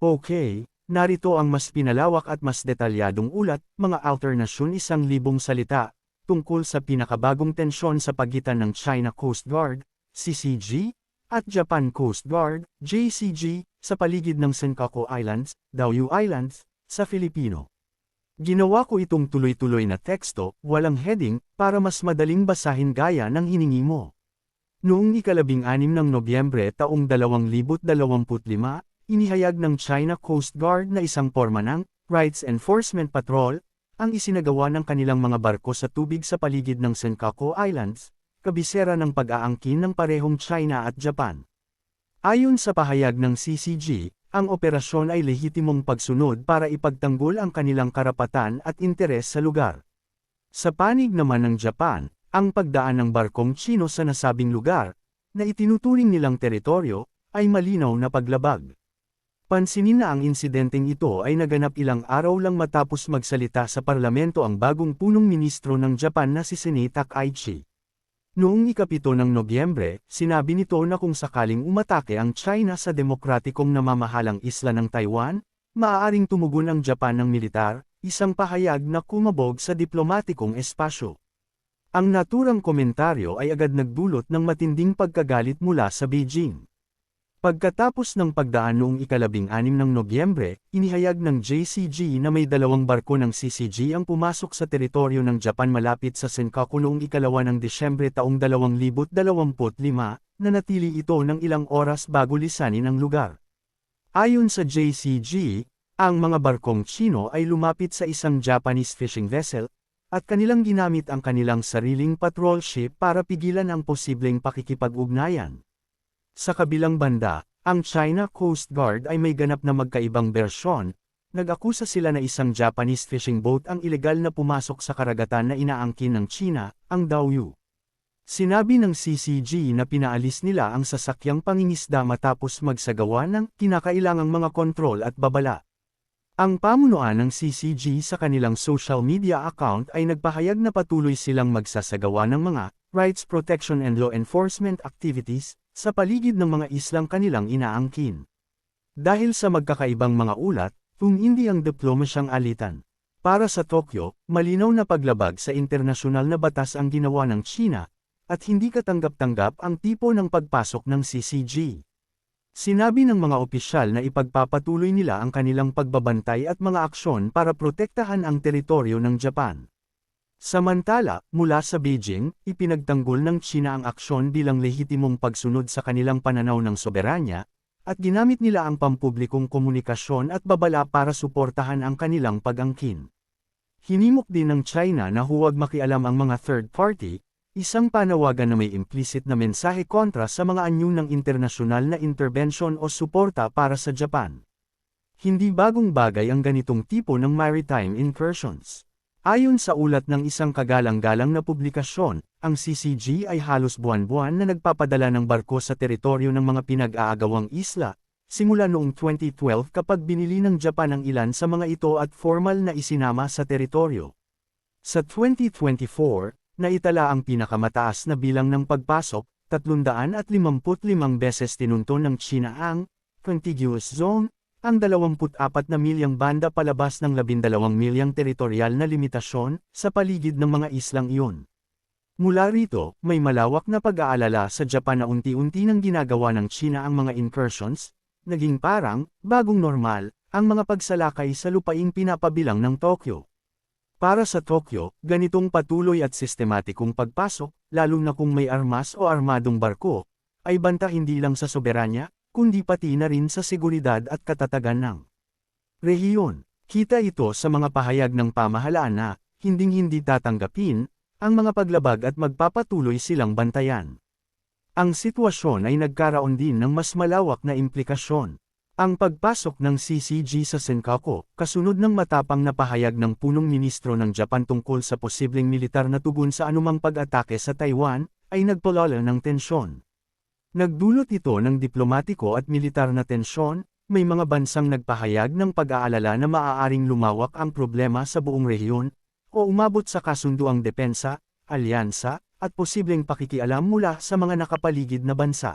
Okay, narito ang mas pinalawak at mas detalyadong ulat, mga alternasyon isang libong salita, tungkol sa pinakabagong tensyon sa pagitan ng China Coast Guard, CCG, at Japan Coast Guard, JCG, sa paligid ng Senkaku Islands, Diaoyu Islands, sa Filipino. Ginawa ko itong tuloy-tuloy na teksto, walang heading, para mas madaling basahin gaya ng hiningi mo. Noong ikalabing anim ng Nobyembre taong 2025, inihayag ng China Coast Guard na isang forma ng Rights Enforcement Patrol, ang isinagawa ng kanilang mga barko sa tubig sa paligid ng Senkaku Islands, kabisera ng pag-aangkin ng parehong China at Japan. Ayon sa pahayag ng CCG, ang operasyon ay lehitimong pagsunod para ipagtanggol ang kanilang karapatan at interes sa lugar. Sa panig naman ng Japan, ang pagdaan ng barkong Chino sa nasabing lugar, na itinuturing nilang teritoryo, ay malinaw na paglabag. Pansinin na ang insidenteng ito ay naganap ilang araw lang matapos magsalita sa parlamento ang bagong punong ministro ng Japan na si Senate Takaichi. Noong ikapito ng Nobyembre, sinabi nito na kung sakaling umatake ang China sa demokratikong namamahalang isla ng Taiwan, maaaring tumugon ang Japan ng militar, isang pahayag na kumabog sa diplomatikong espasyo. Ang naturang komentaryo ay agad nagdulot ng matinding pagkagalit mula sa Beijing. Pagkatapos ng pagdaan noong ikalabing anim ng Nobyembre, inihayag ng JCG na may dalawang barko ng CCG ang pumasok sa teritoryo ng Japan malapit sa Senkaku noong ikalawa ng Disyembre taong 2025, na natili ito ng ilang oras bago lisanin ang lugar. Ayon sa JCG, ang mga barkong Chino ay lumapit sa isang Japanese fishing vessel, at kanilang ginamit ang kanilang sariling patrol ship para pigilan ang posibleng pakikipag-ugnayan. Sa kabilang banda, ang China Coast Guard ay may ganap na magkaibang bersyon, nag-akusa sila na isang Japanese fishing boat ang ilegal na pumasok sa karagatan na inaangkin ng China, ang Daoyu. Sinabi ng CCG na pinaalis nila ang sasakyang pangingisda matapos magsagawa ng kinakailangang mga kontrol at babala. Ang pamunuan ng CCG sa kanilang social media account ay nagpahayag na patuloy silang magsasagawa ng mga rights protection and law enforcement activities sa paligid ng mga islang kanilang inaangkin. Dahil sa magkakaibang mga ulat, kung hindi ang diplomasyang alitan. Para sa Tokyo, malinaw na paglabag sa internasyonal na batas ang ginawa ng China, at hindi katanggap-tanggap ang tipo ng pagpasok ng CCG. Sinabi ng mga opisyal na ipagpapatuloy nila ang kanilang pagbabantay at mga aksyon para protektahan ang teritoryo ng Japan. Samantala, mula sa Beijing, ipinagtanggol ng China ang aksyon bilang lehitimong pagsunod sa kanilang pananaw ng soberanya, at ginamit nila ang pampublikong komunikasyon at babala para suportahan ang kanilang pag-angkin. Hinimok din ng China na huwag makialam ang mga third party, isang panawagan na may implicit na mensahe kontra sa mga anyo ng internasyonal na intervention o suporta para sa Japan. Hindi bagong bagay ang ganitong tipo ng maritime incursions. Ayon sa ulat ng isang kagalang-galang na publikasyon, ang CCG ay halos buwan-buwan na nagpapadala ng barko sa teritoryo ng mga pinag-aagawang isla, simula noong 2012 kapag binili ng Japan ang ilan sa mga ito at formal na isinama sa teritoryo. Sa 2024, naitala ang pinakamataas na bilang ng pagpasok, 355 beses tinunton ng China ang contiguous zone ang 24 na milyang banda palabas ng 12 milyang teritorial na limitasyon sa paligid ng mga islang iyon. Mula rito, may malawak na pag-aalala sa Japan na unti-unti nang ginagawa ng China ang mga incursions, naging parang, bagong normal, ang mga pagsalakay sa lupaing pinapabilang ng Tokyo. Para sa Tokyo, ganitong patuloy at sistematikong pagpasok, lalo na kung may armas o armadong barko, ay banta hindi lang sa soberanya, kundi pati na rin sa seguridad at katatagan ng rehiyon. Kita ito sa mga pahayag ng pamahalaan na, hinding-hindi tatanggapin, ang mga paglabag at magpapatuloy silang bantayan. Ang sitwasyon ay nagkaraon din ng mas malawak na implikasyon. Ang pagpasok ng CCG sa Senkaku, kasunod ng matapang na pahayag ng punong ministro ng Japan tungkol sa posibleng militar na tugon sa anumang pag-atake sa Taiwan, ay nagpalala ng tensyon. Nagdulot ito ng diplomatiko at militar na tensyon, may mga bansang nagpahayag ng pag-aalala na maaaring lumawak ang problema sa buong rehiyon, o umabot sa kasunduang depensa, alyansa, at posibleng pakikialam mula sa mga nakapaligid na bansa.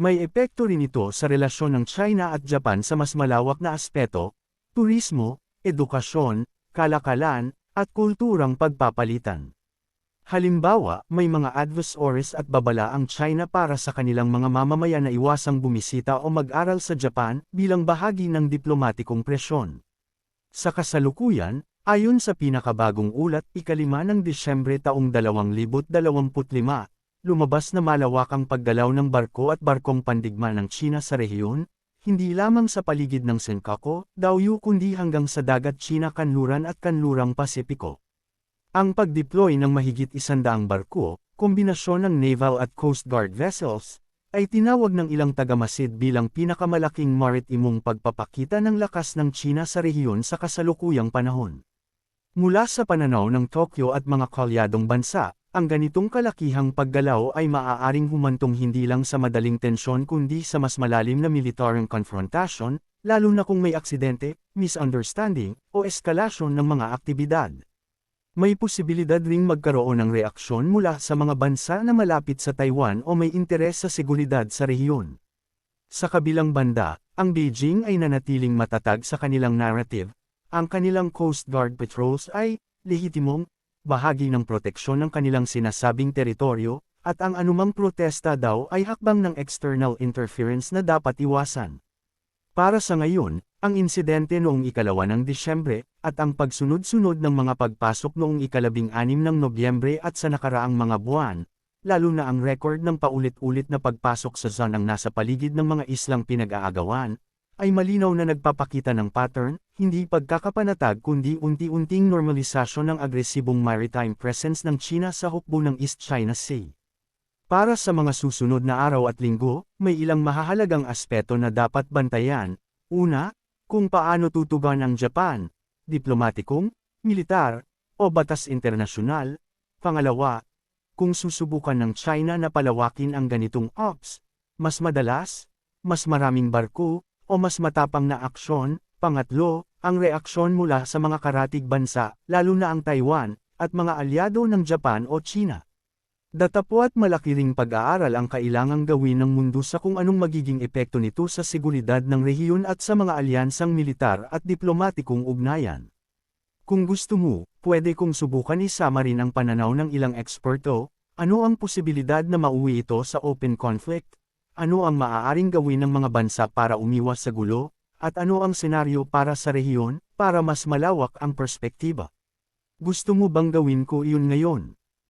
May epekto rin ito sa relasyon ng China at Japan sa mas malawak na aspeto, turismo, edukasyon, kalakalan, at kulturang pagpapalitan. Halimbawa, may mga advisories at babala ang China para sa kanilang mga mamamayan na iwasang bumisita o mag-aral sa Japan bilang bahagi ng diplomatikong presyon. Sa kasalukuyan, ayon sa pinakabagong ulat ikalima ng Disyembre taong 2025, lumabas na malawakang paggalaw ng barko at barkong pandigma ng China sa rehiyon, hindi lamang sa paligid ng Senkaku, Daoyu kundi hanggang sa dagat China kanluran at kanlurang Pasipiko. Ang pagdeploy ng mahigit isandaang barko, kombinasyon ng naval at coast guard vessels, ay tinawag ng ilang tagamasid bilang pinakamalaking maritimong pagpapakita ng lakas ng China sa rehiyon sa kasalukuyang panahon. Mula sa pananaw ng Tokyo at mga kalyadong bansa, ang ganitong kalakihang paggalaw ay maaaring humantong hindi lang sa madaling tensyon kundi sa mas malalim na militarang confrontation, lalo na kung may aksidente, misunderstanding, o eskalasyon ng mga aktibidad. May posibilidad ring magkaroon ng reaksyon mula sa mga bansa na malapit sa Taiwan o may interes sa seguridad sa rehiyon. Sa kabilang banda, ang Beijing ay nanatiling matatag sa kanilang narrative, ang kanilang Coast Guard patrols ay, lehitimong, bahagi ng proteksyon ng kanilang sinasabing teritoryo, at ang anumang protesta daw ay hakbang ng external interference na dapat iwasan. Para sa ngayon, ang insidente noong ikalawa ng Disyembre, at ang pagsunod-sunod ng mga pagpasok noong ikalabing anim ng Nobyembre at sa nakaraang mga buwan, lalo na ang record ng paulit-ulit na pagpasok sa zone ang nasa paligid ng mga islang pinag-aagawan, ay malinaw na nagpapakita ng pattern, hindi pagkakapanatag kundi unti-unting normalisasyon ng agresibong maritime presence ng China sa hukbo ng East China Sea. Para sa mga susunod na araw at linggo, may ilang mahahalagang aspeto na dapat bantayan. Una, kung paano tutugan ang Japan, diplomatikong, militar, o batas internasyonal. Pangalawa, kung susubukan ng China na palawakin ang ganitong ops, mas madalas, mas maraming barko, o mas matapang na aksyon, pangatlo, ang reaksyon mula sa mga karatig bansa, lalo na ang Taiwan, at mga alyado ng Japan o China. Datapwat malaki ring pag-aaral ang kailangang gawin ng mundo sa kung anong magiging epekto nito sa seguridad ng rehiyon at sa mga alyansang militar at diplomatikong ugnayan. Kung gusto mo, pwede kong subukan isama rin ang pananaw ng ilang eksperto, ano ang posibilidad na mauwi ito sa open conflict, ano ang maaaring gawin ng mga bansa para umiwas sa gulo, at ano ang senaryo para sa rehiyon, para mas malawak ang perspektiba. Gusto mo bang gawin ko iyon ngayon?